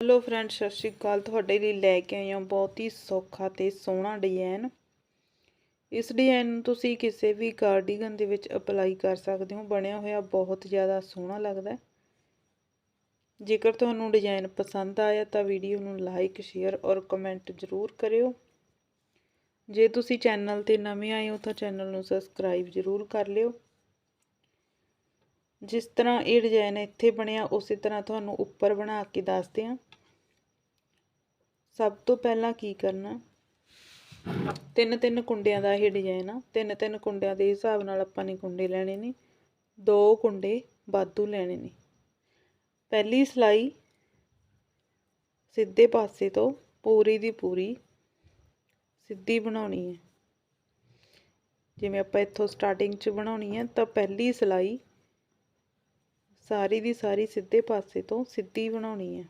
Hello friend ਸਤਿ ਸ਼੍ਰੀ ਅਕਾਲ। ਤੁਹਾਡੇ ਲਈ ਲੈ ਕੇ ਆਈ ਹਾਂ ਬਹੁਤ ਹੀ ਸੌਖਾ ਤੇ ਸੋਹਣਾ ਡਿਜ਼ਾਈਨ ਇਸ ਡਿਜ਼ਾਈਨ ਨੂੰ ਤੁਸੀਂ ਕਿਸੇ ਵੀ ਕਾਰਡੀਗਨ ਦੇ ਵਿੱਚ ਅਪਲਾਈ ਕਰ ਸਕਦੇ ਹੋ। ਬਣਿਆ ਹੋਇਆ ਬਹੁਤ ਜ਼ਿਆਦਾ ਸੋਹਣਾ ਲੱਗਦਾ ਜੇਕਰ ਤੁਹਾਨੂੰ ਡਿਜ਼ਾਈਨ ਪਸੰਦ ਆਇਆ ਤਾਂ ਵੀਡੀਓ ਨੂੰ ਲਾਈਕ ਸ਼ੇਅਰ ਔਰ ਕਮੈਂਟ ਜ਼ਰੂਰ ਕਰਿਓ। ਜੇ ਤੁਸੀਂ ਚੈਨਲ ਤੇ ਨਵੇਂ ਆਏ ਹੋ ਤਾਂ ਚੈਨਲ ਨੂੰ ਸਬਸਕ੍ਰਾਈਬ ਜ਼ਰੂਰ ਕਰ ਲਿਓ। ਜਿਸ ਤਰ੍ਹਾਂ ਇਹ ਡਿਜ਼ਾਈਨ ਇੱਥੇ ਬਣਿਆ, ਉਸੇ ਤਰ੍ਹਾਂ ਤੁਹਾਨੂੰ ਉੱਪਰ ਬਣਾ ਕੇ ਦੱਸਦੇ ਹਾਂ। ਸਭ ਤੋਂ ਪਹਿਲਾਂ ਕੀ ਕਰਨਾ? ਤਿੰਨ ਤਿੰਨ ਕੁੰਡਿਆਂ ਦਾ ਇਹ ਡਿਜ਼ਾਈਨ ਆ। ਤਿੰਨ ਤਿੰਨ ਕੁੰਡਿਆਂ ਦੇ ਹਿਸਾਬ ਨਾਲ ਆਪਾਂ ਨੇ ਕੁੰਡੇ ਲੈਣੇ ਨੇ। ਦੋ ਕੁੰਡੇ ਵਾਧੂ ਲੈਣੇ ਨੇ। ਪਹਿਲੀ ਸਲਾਈ ਸਿੱਧੇ ਪਾਸੇ ਤੋਂ ਪੂਰੀ ਦੀ ਪੂਰੀ ਸਿੱਧੀ ਬਣਾਉਣੀ ਹੈ। ਜਿਵੇਂ ਆਪਾਂ ਇੱਥੋਂ ਸਟਾਰਟਿੰਗ 'ਚ ਬਣਾਉਣੀ ਹੈ, ਤਾਂ ਪਹਿਲੀ ਸਲਾਈ ਸਾਰੀ ਦੀ ਸਾਰੀ ਸਿੱਧੇ ਪਾਸੇ ਤੋਂ ਸਿੱਧੀ ਬਣਾਉਣੀ ਹੈ।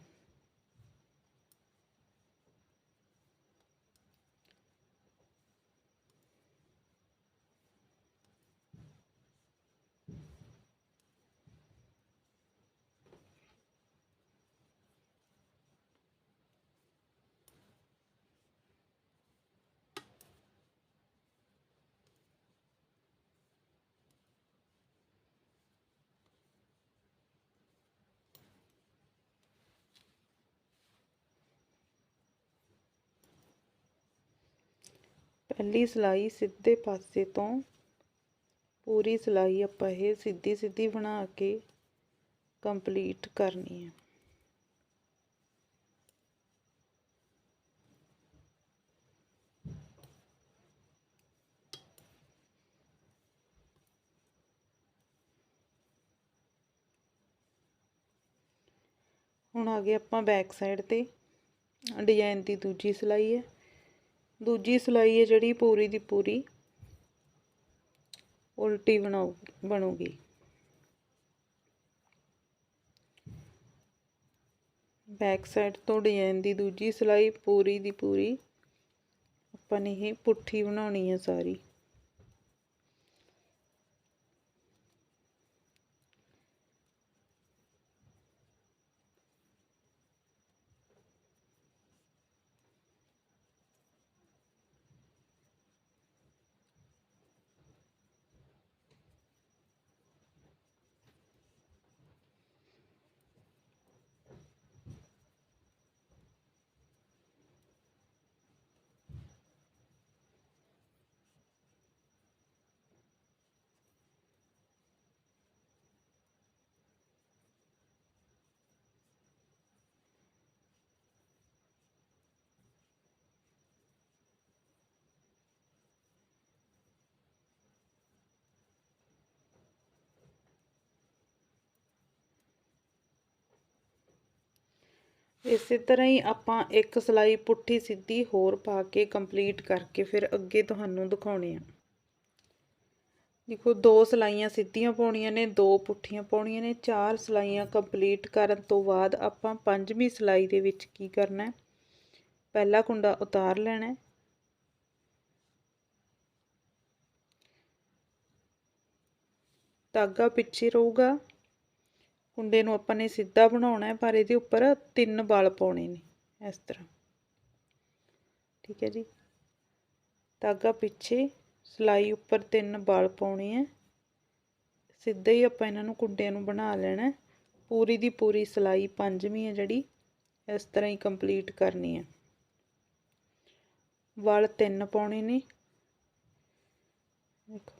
ਪਹਿਲੀ ਸਿਲਾਈ ਸਿੱਧੇ ਪਾਸੇ ਤੋਂ ਪੂਰੀ ਸਿਲਾਈ ਆਪਾਂ ਇਹ ਸਿੱਧੀ ਸਿੱਧੀ ਬਣਾ ਕੇ ਕੰਪਲੀਟ ਕਰਨੀ ਹੈ। ਹੁਣ ਆ ਗਏ ਆਪਾਂ ਬੈਕ ਸਾਈਡ ਤੇ। ਡਿਜ਼ਾਈਨ ਦੀ ਦੂਜੀ ਸਿਲਾਈ ਹੈ। ਦੂਜੀ ਸਲਾਈ ਹੈ ਜਿਹੜੀ ਪੂਰੀ ਦੀ ਪੂਰੀ। ਉਲਟੀ ਬਣਾਉ, ਬਣੂਗੀ। ਬੈਕ ਸਾਈਡ ਤੋਂ ਡਿਜ਼ਾਈਨ ਦੀ ਦੂਜੀ ਸਲਾਈ ਪੂਰੀ ਦੀ ਪੂਰੀ। ਆਪਾਂ ਨੇ ਇਹ ਪੁੱਠੀ ਬਣਾਉਣੀ ਹੈ ਸਾਰੀ। ਇਸੇ ਤਰ੍ਹਾਂ ਹੀ ਆਪਾਂ ਇੱਕ ਸਲਾਈ ਪੁੱਠੀ ਸਿੱਧੀ ਹੋਰ ਪਾ ਕੇ ਕੰਪਲੀਟ ਕਰਕੇ ਫਿਰ ਅੱਗੇ ਤੁਹਾਨੂੰ ਦਿਖਾਉਣੇ ਆ। ਦੇਖੋ, ਦੋ ਸਲਾਈਆਂ ਸਿੱਧੀਆਂ ਪਾਉਣੀਆਂ ਨੇ, ਦੋ ਪੁੱਠੀਆਂ ਪਾਉਣੀਆਂ ਨੇ। ਚਾਰ ਸਲਾਈਆਂ ਕੰਪਲੀਟ ਕਰਨ ਤੋਂ ਬਾਅਦ ਆਪਾਂ ਪੰਜਵੀਂ ਸਲਾਈ ਦੇ ਵਿੱਚ ਕੀ ਕਰਨਾ ਹੈ? ਪਹਿਲਾ ਕੁੰਡਾ ਉਤਾਰ ਲੈਣਾ ਧਾਗਾ ਪਿੱਛੇ ਰਹੂਗਾ। ਕੁੰਡੇ ਨੂੰ ਆਪਾਂ ਨੇ ਸਿੱਧਾ ਬਣਾਉਣਾ ਹੈ, ਪਰ ਇਹਦੇ ਉੱਪਰ ਤਿੰਨ ਬਲ ਪਾਉਣੇ ਨੇ, ਇਸ ਤਰ੍ਹਾਂ। ਠੀਕ ਹੈ ਜੀ? ਧਾਗਾ ਪਿੱਛੇ, ਸਲਾਈ ਉੱਪਰ ਤਿੰਨ ਬਲ ਪਾਉਣੇ ਆ ਸਿੱਧਾ ਹੀ ਆਪਾਂ ਇਹਨਾਂ ਨੂੰ ਕੁੰਡਿਆਂ ਨੂੰ ਬਣਾ ਲੈਣਾ ਪੂਰੀ ਦੀ ਪੂਰੀ ਸਲਾਈ ਪੰਜਵੀਂ ਹੈ ਜਿਹੜੀ, ਇਸ ਤਰ੍ਹਾਂ ਹੀ ਕੰਪਲੀਟ ਕਰਨੀ ਹੈ। ਵਲ ਤਿੰਨ ਪਾਉਣੇ ਨੇ ਦੇਖੋ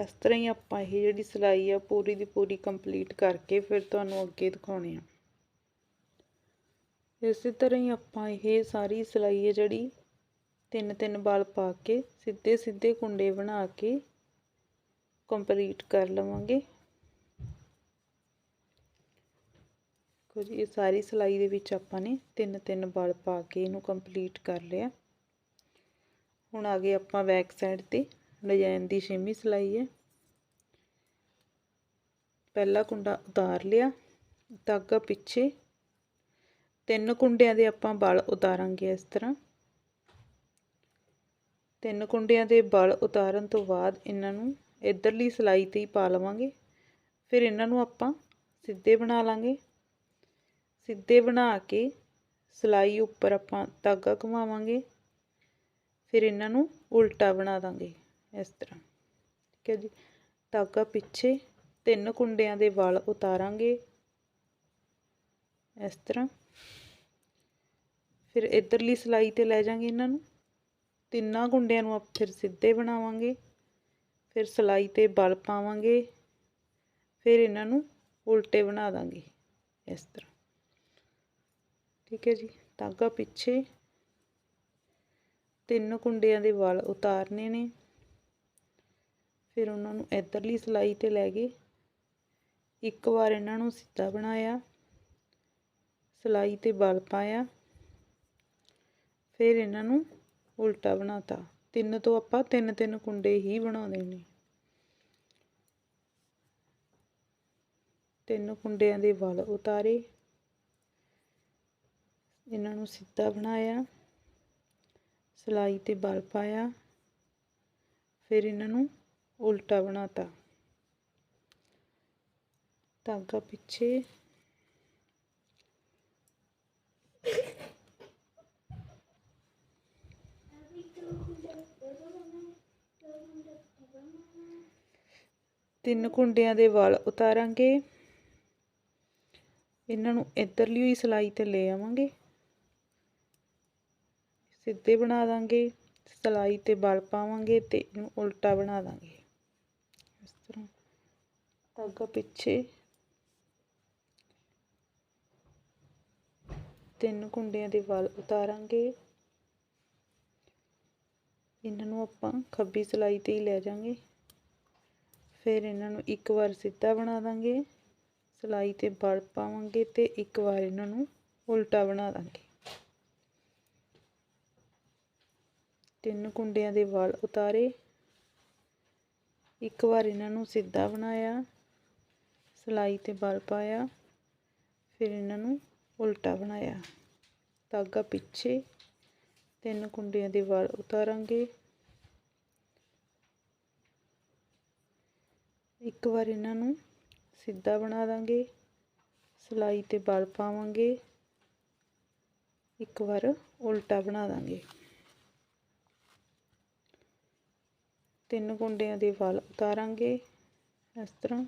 ਇਸ ਤਰ੍ਹਾਂ ਹੀ ਆਪਾਂ ਇਹ ਜਿਹੜੀ ਸਿਲਾਈ ਆ ਪੂਰੀ ਦੀ ਪੂਰੀ ਕੰਪਲੀਟ ਕਰਕੇ ਫਿਰ ਤੁਹਾਨੂੰ ਅੱਗੇ ਦਿਖਾਉਣੇ ਆ। ਇਸੇ ਤਰ੍ਹਾਂ ਹੀ ਆਪਾਂ ਇਹ ਸਾਰੀ ਸਿਲਾਈ ਹੈ ਜਿਹੜੀ, ਤਿੰਨ ਤਿੰਨ ਬਲ ਪਾ ਕੇ ਸਿੱਧੇ ਸਿੱਧੇ ਕੁੰਡੇ ਬਣਾ ਕੇ ਕੰਪਲੀਟ ਕਰ ਲਵਾਂਗੇ। ਕੁਝ ਇਹ ਸਾਰੀ ਸਿਲਾਈ ਦੇ ਵਿੱਚ ਆਪਾਂ ਨੇ ਤਿੰਨ ਤਿੰਨ ਬਲ ਪਾ ਕੇ ਇਹਨੂੰ ਕੰਪਲੀਟ ਕਰ ਲਿਆ। ਹੁਣ ਆ ਗਏ ਆਪਾਂ ਬੈਕ ਸਾਈਡ ਤੇ। ਡਿਜ਼ਾਈਨ ਦੀ ਛੇਵੀਂ ਸਲਾਈ ਹੈ। ਪਹਿਲਾ ਕੁੰਡਾ ਉਤਾਰ ਲਿਆ, ਧਾਗਾ ਪਿੱਛੇ। ਤਿੰਨ ਕੁੰਡਿਆਂ ਦੇ ਆਪਾਂ ਬਲ ਉਤਾਰਾਂਗੇ ਇਸ ਤਰ੍ਹਾਂ। ਤਿੰਨ ਕੁੰਡਿਆਂ ਦੇ ਬਲ ਉਤਾਰਨ ਤੋਂ ਬਾਅਦ ਇਹਨਾਂ ਨੂੰ ਇਧਰਲੀ ਸਲਾਈ ਤੇ ਹੀ ਪਾ ਲਵਾਂਗੇ। ਫਿਰ ਇਹਨਾਂ ਨੂੰ ਆਪਾਂ ਸਿੱਧੇ ਬਣਾ ਲਾਂਗੇ। ਸਿੱਧੇ ਬਣਾ ਕੇ ਸਲਾਈ ਉੱਪਰ ਆਪਾਂ ਧਾਗਾ ਘੁਮਾਵਾਂਗੇ। ਫਿਰ ਇਹਨਾਂ ਨੂੰ ਉਲਟਾ ਬਣਾ ਦਾਂਗੇ। ਇਸ ਤਰ੍ਹਾਂ। ਠੀਕ ਹੈ ਜੀ। ਧਾਗਾ ਪਿੱਛੇ ਤਿੰਨ ਕੁੰਡਿਆਂ ਦੇ ਵਲ ਉਤਾਰਾਂਗੇ। ਇਸ ਤਰ੍ਹਾਂ। ਫਿਰ ਇਧਰਲੀ ਸਲਾਈ ਤੇ ਲੈ ਜਾਾਂਗੇ ਇਹਨਾਂ ਨੂੰ। ਤਿੰਨਾਂ ਕੁੰਡਿਆਂ ਨੂੰ ਆਪ ਫਿਰ ਸਿੱਧੇ ਬਣਾਵਾਂਗੇ। ਫਿਰ ਸਲਾਈ ਤੇ ਬਲ ਪਾਵਾਂਗੇ। ਫਿਰ ਇਹਨਾਂ ਨੂੰ ਉਲਟੇ ਬਣਾ ਦਾਂਗੇ। ਇਸ ਤਰ੍ਹਾਂ। ਠੀਕ ਹੈ ਜੀ। ਧਾਗਾ ਪਿੱਛੇ ਤਿੰਨ ਕੁੰਡਿਆਂ ਦੇ ਵਲ ਉਤਾਰਨੇ ਨੇ। ਫਿਰ ਉਹਨਾਂ ਨੂੰ ਇਧਰਲੀ ਸਲਾਈ ਤੇ ਲੈ ਗਏ। ਇੱਕ ਵਾਰ ਇਹਨਾਂ ਨੂੰ ਸਿੱਧਾ ਬਣਾਇਆ, ਸਲਾਈ ਤੇ ਬਲ ਪਾਇਆ। ਫਿਰ ਇਹਨਾਂ ਨੂੰ ਉਲਟਾ ਬਣਾਤਾ। ਤਿੰਨ ਤੋਂ ਆਪਾਂ ਤਿੰਨ ਤਿੰਨ ਕੁੰਡੇ ਹੀ ਬਣਾਉਂਦੇ ਨੇ। ਤਿੰਨ ਕੁੰਡਿਆਂ ਦੇ ਵਲ ਉਤਾਰੇ। ਇਹਨਾਂ ਨੂੰ ਸਿੱਧਾ ਬਣਾਇਆ, ਸਲਾਈ ਤੇ ਬਲ ਪਾਇਆ। ਫਿਰ ਇਹਨਾਂ ਨੂੰ ਉਲਟਾ ਬਣਾਤਾ। ਧਾਗਾ ਪਿੱਛੇ। ਤਿੰਨ ਕੁੰਡਿਆਂ ਦੇ ਵਲ ਉਤਾਰਾਂਗੇ। ਇਹਨਾਂ ਨੂੰ ਇਧਰਲੀ ਹੋਈ ਸਲਾਈ ਤੇ ਲੈ ਆਵਾਂਗੇ। ਸਿੱਧੇ ਬਣਾ ਦਾਂਗੇ। ਸਲਾਈ ਤੇ ਵਲ ਪਾਵਾਂਗੇ ਤੇ ਇਹਨੂੰ ਉਲਟਾ ਬਣਾ ਦਾਂਗੇ। ਧਾਗਾ ਪਿੱਛੇ ਤਿੰਨ ਕੁੰਡਿਆਂ ਦੇ ਵਲ ਉਤਾਰਾਂਗੇ। ਇਹਨਾਂ ਨੂੰ ਆਪਾਂ ਖੱਬੀ ਸਲਾਈ ਤੇ ਹੀ ਲੈ ਜਾਾਂਗੇ ਫਿਰ ਇਹਨਾਂ ਨੂੰ ਇੱਕ ਵਾਰ ਸਿੱਧਾ ਬਣਾ ਦਾਂਗੇ। ਸਲਾਈ ਤੇ ਬਲ ਪਾਵਾਂਗੇ ਤੇ ਇੱਕ ਵਾਰ ਇਹਨਾਂ ਨੂੰ ਉਲਟਾ ਬਣਾ ਦਾਂਗੇ। ਤਿੰਨ ਕੁੰਡਿਆਂ ਦੇ ਵਾਲ ਉਤਾਰੇ। ਇੱਕ ਵਾਰ ਇਹਨਾਂ ਨੂੰ ਸਿੱਧਾ ਬਣਾਇਆ। ਸਲਾਈ ਤੇ ਬਲ ਪਾਇਆ, ਫਿਰ ਇਹਨਾਂ ਨੂੰ ਉਲਟਾ ਬਣਾਇਆ। ਧਾਗਾ ਪਿੱਛੇ ਤਿੰਨ ਕੁੰਡਿਆਂ ਦੇ ਵਾਲ ਉਤਾਰਾਂਗੇ। ਇੱਕ ਵਾਰ ਇਹਨਾਂ ਨੂੰ ਸਿੱਧਾ ਬਣਾ ਦਾਂਗੇ, ਸਲਾਈ ਤੇ ਬਲ ਪਾਵਾਂਗੇ। ਇੱਕ ਵਾਰ ਉਲਟਾ ਬਣਾ ਦਾਂਗੇ। ਤਿੰਨ ਕੁੰਡਿਆਂ ਦੇ ਵਾਲ ਉਤਾਰਾਂਗੇ। ਇਸ ਤਰ੍ਹਾਂ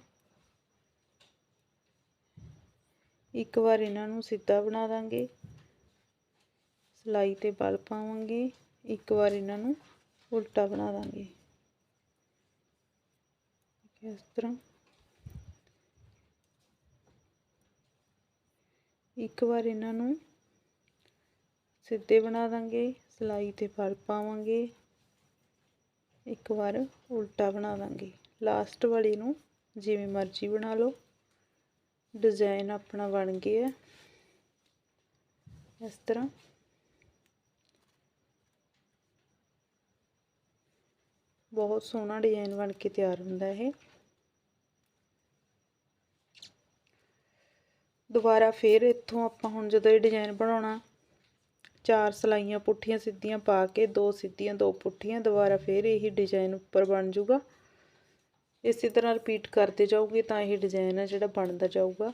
ਇੱਕ ਵਾਰ ਇਹਨਾਂ ਨੂੰ ਸਿੱਧਾ ਬਣਾ ਦਾਂਗੇ। ਸਲਾਈ ਤੇ ਬਲ ਪਾਵਾਂਗੇ। ਇੱਕ ਵਾਰ ਇਹਨਾਂ ਨੂੰ ਉਲਟਾ ਬਣਾ ਦਾਂਗੇ। ਇਸ ਤਰ੍ਹਾਂ। ਇੱਕ ਵਾਰ ਇਹਨਾਂ ਨੂੰ ਸਿੱਧੇ ਬਣਾ ਦਾਂਗੇ। ਸਲਾਈ ਤੇ ਬਲ ਪਾਵਾਂਗੇ। ਇੱਕ ਵਾਰ ਉਲਟਾ ਬਣਾ ਦਾਂਗੇ। ਲਾਸਟ ਵਾਲੀ ਨੂੰ ਜਿਵੇਂ ਮਰਜ਼ੀ ਬਣਾ ਲਓ। ਡਿਜ਼ਾਈਨ ਆਪਣਾ ਬਣ ਗਿਆ ਇਸ ਤਰ੍ਹਾਂ। ਬਹੁਤ ਸੋਹਣਾ ਡਿਜ਼ਾਈਨ ਬਣ ਕੇ ਤਿਆਰ ਹੁੰਦਾ ਇਹ। ਦੁਬਾਰਾ ਫੇਰ ਇੱਥੋਂ ਆਪਾਂ ਹੁਣ ਜਦੋਂ ਇਹ ਡਿਜ਼ਾਈਨ ਬਣਾਉਣਾ, ਚਾਰ ਸਲਾਈਆਂ ਪੁੱਠੀਆਂ ਸਿੱਧੀਆਂ ਪਾ ਕੇ ਦੋ ਸਿੱਧੀਆਂ ਦੋ ਪੁੱਠੀਆਂ, ਦੁਬਾਰਾ ਫੇਰ ਇਹੀ ਡਿਜ਼ਾਈਨ ਉੱਪਰ ਬਣ ਜਾਊਗਾ। ਇਸੇ ਤਰ੍ਹਾਂ ਰਿਪੀਟ ਕਰਦੇ ਜਾਓਗੇ ਤਾਂ ਇਹ ਡਿਜ਼ਾਈਨ ਹੈ ਜਿਹੜਾ ਬਣਦਾ ਜਾਊਗਾ।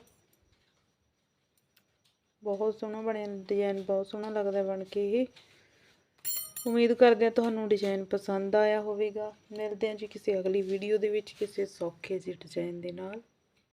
ਬਹੁਤ ਸੋਹਣਾ ਬਣਿਆ ਡਿਜ਼ਾਈਨ ਬਹੁਤ ਸੋਹਣਾ ਲੱਗਦਾ ਬਣ ਕੇ ਇਹ। ਉਮੀਦ ਕਰਦੇ ਹਾਂ ਤੁਹਾਨੂੰ ਡਿਜ਼ਾਈਨ ਪਸੰਦ ਆਇਆ ਹੋਵੇਗਾ। ਮਿਲਦੇ ਹਾਂ ਜੀ ਕਿਸੇ ਅਗਲੀ ਵੀਡੀਓ ਦੇ ਵਿੱਚ ਕਿਸੇ ਸੌਖੇ ਜਿਹੇ ਡਿਜ਼ਾਈਨ ਦੇ ਨਾਲ।